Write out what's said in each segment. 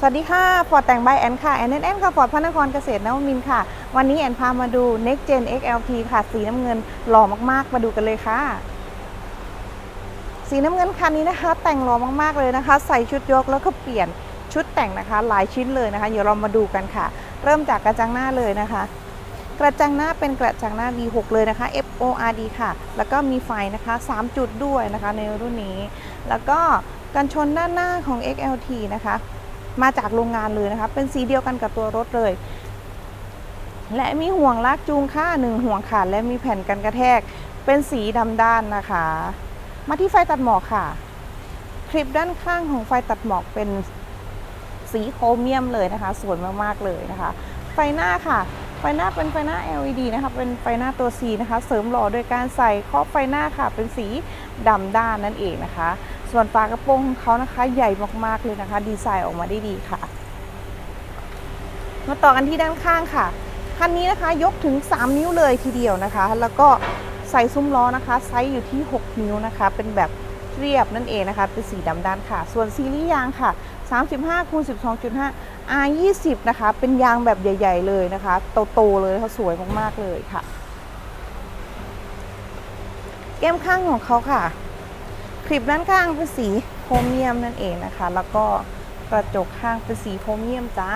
สวัสดีค่ะฟอร์ดแต่งใบแอนค่ะแอนแอนค่ะฟอร์ดพระนครเกษตรนวมินทร์ค่ะ วันนี้แอนพามาดู Next Gen XLT ค่ะ สีน้ำเงินหล่อมากๆ มาดูกันเลยค่ะ สีน้ำเงินคันนี้นะคะ แต่งหล่อมากๆเลยนะคะ ใส่ชุดยกแล้วก็เปลี่ยนชุดแต่งนะคะ หลายชิ้นเลยนะคะ เดี๋ยวเรามาดูกันค่ะ เริ่มจากกระจังหน้าเลยนะคะ กระจังหน้าเป็นกระจังหน้า V6 เลยนะคะ FORD ค่ะ แล้วก็มีไฟนะคะ 3 จุดด้วยนะคะ ในรุ่นนี้ แล้วก็กันชนด้านหน้าของ XLT นะคะ มาจากโรงงานเลยนะคะ เป็นสีเดียวกันกับตัวรถเลย และมีห่วงลากจูงค่าหนึ่งห่วงขาดและมีแผ่นกันกระแทก เป็นสีดำด้านนะคะ มาที่ไฟตัดหมอกค่ะ คลิปด้านข้างของไฟตัดหมอกเป็นสีโครเมียมเลยนะคะ สวยมากๆเลยนะคะ ไฟหน้าค่ะ ไฟหน้าเป็นไฟหน้า LED นะคะ เป็นไฟหน้าตัว C นะคะ เสริมหล่อโดยการใส่ครอบไฟหน้าค่ะ เป็นสี ดำด้านนั่นเองนะคะ ส่วนฝากระโปรงของเขานะคะใหญ่มากๆเลยนะคะ ดีไซน์ออกมาได้ดีค่ะ มาต่อกันที่ด้านข้างค่ะคันนี้นะคะยกถึง 3 นิ้วเลยทีเดียวนะคะ แล้วก็ใส่ซุ้มล้อนะคะไซส์อยู่ที่ 6 นิ้วนะคะ เป็นแบบเรียบนั่นเองนะคะ เป็นสีดำด้านค่ะ ส่วนซีรีส์ยางค่ะ 35คูณ12.5 R 20 นะคะ เป็นยางแบบใหญ่ ๆ เลยนะคะ โต ๆ เลยนะคะสวยมาก ๆ เลยค่ะ แก้มข้างของเขาค่ะ คลิปด้านข้างเป็นสีโครเมียมนั่นเองนะคะ แล้วก็กระจกข้างเป็นสีโครเมียมจ้า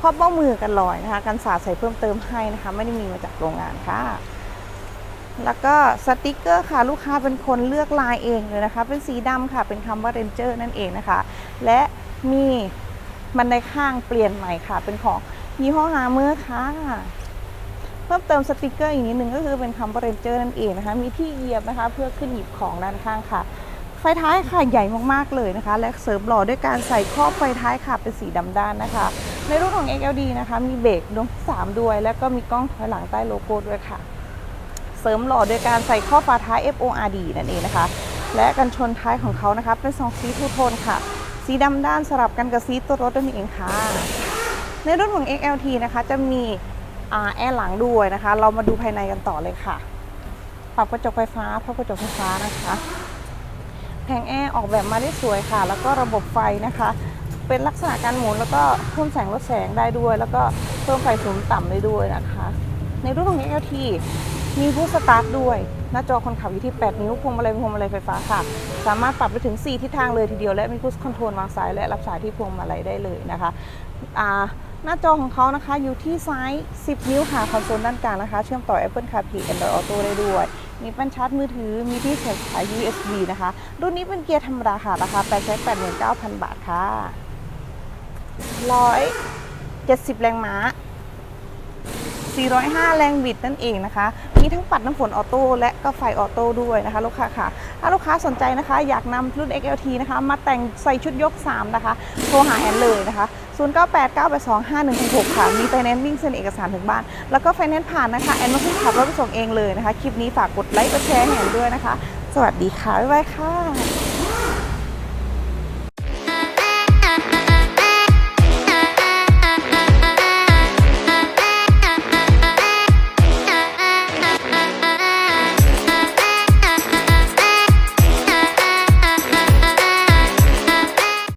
ครอบเบ้ามือกันลอยนะคะ กันสาดใส่เพิ่มเติมให้นะคะ ไม่ได้มีมาจากโรงงานค่ะ แล้วก็สติกเกอร์ค่ะลูกค้าเป็นคนเลือกลายเองเลยนะคะ เป็นสีดำค่ะ เป็นคำว่าเรนเจอร์นั่นเองนะคะ และมีบันไดข้างเปลี่ยนใหม่ค่ะ เป็นของยี่ห้อฮาเมอร์ค่ะ เพิ่มเติมสติกเกอร์อีกนิดนึงก็คือเป็นคำว่าเรนเจอร์นั่นเองนะคะ มีที่เหยียบนะคะ เพื่อขึ้นหยิบของด้านข้างค่ะ ไฟท้ายค่ะใหญ่มากๆเลยนะคะ และเสริมหล่อด้วยการใส่ครอบไฟท้ายค่ะเป็นสีดำด้านนะคะ ในรุ่นของ XLD นะคะ มีเบรกดวงที่3ด้วย แล้วก็มีกล้องถอยหลังใต้โลโก้ด้วยค่ะ เสริมหล่อโดยการใส่ข้อบฝาท้าย FORD นั่นเองนะคะ และกันชนท้ายของเขานะคะเป็นสองสีทูโทนค่ะ สีดำด้านสลับกันกับสีตัวรถนั่นเองค่ะในรุ่นของ XLT นะคะจะมี แอร์หลังด้วยนะคะ เรามาดูภายในกันต่อเลยค่ะปรับกระจกไฟฟ้าพับกระจกไฟฟ้านะคะแผงแอร์ออกแบบมาได้สวยค่ะ แล้วก็ระบบไฟนะคะ เป็นลักษณะการหมุนแล้วก็เพิ่มแสงลดแสงได้ด้วย แล้วก็เพิ่มไฟสูงต่ำได้ด้วยนะคะ ในรุ่นของ XLT มีผู้สตาร์ทด้วย หน้าจอคนขับอยู่ที่ 8 นิ้วพวงมาลัยพวงมาลัยไฟฟ้าค่ะ สามารถปรับไปถึง 4 ทิศทางเลยทีเดียวและมีพุชคอนโทรลวางสายและรับสายที่พวงมาลัยได้เลยนะคะอ่า หน้าจอของเขานะคะอยู่ที่ซ้าย10 นิ้วค่ะ คอนโซลด้านกลางนะคะ เชื่อมต่อ Apple CarPlay Android Auto ได้ด้วย มีปั้นชาร์จมือถือ มีที่เสียบสาย USB นะคะ รุ่นนี้เป็นเกียร์ธรรมดาค่ะ ราคา889,000 บาทค่ะ 170 แรงม้า 405 แรงบิดนั่นเองนะคะ มีทั้งปัดน้ำฝนออโต้และก็ไฟออโต้ด้วยนะคะ ลูกค้าค่ะ ถ้าลูกค้าสนใจนะคะ อยากนำรุ่น XLT นะคะ มาแต่งใส่ชุดยก 3 นะคะ โทรหาแอนเลยนะคะ 0989825166ค่ะ มีไฟแนนซ์วิ่งเซ็นเอกสารถึงบ้าน แล้วก็ไฟแนนซ์ผ่านนะคะ แอนมาขึ้นขับรถไปส่งเองเลยนะคะ คลิปนี้ฝากกดไลค์กดแชร์ให้แอนด้วยนะคะ สวัสดีค่ะ บ๊ายบายค่ะ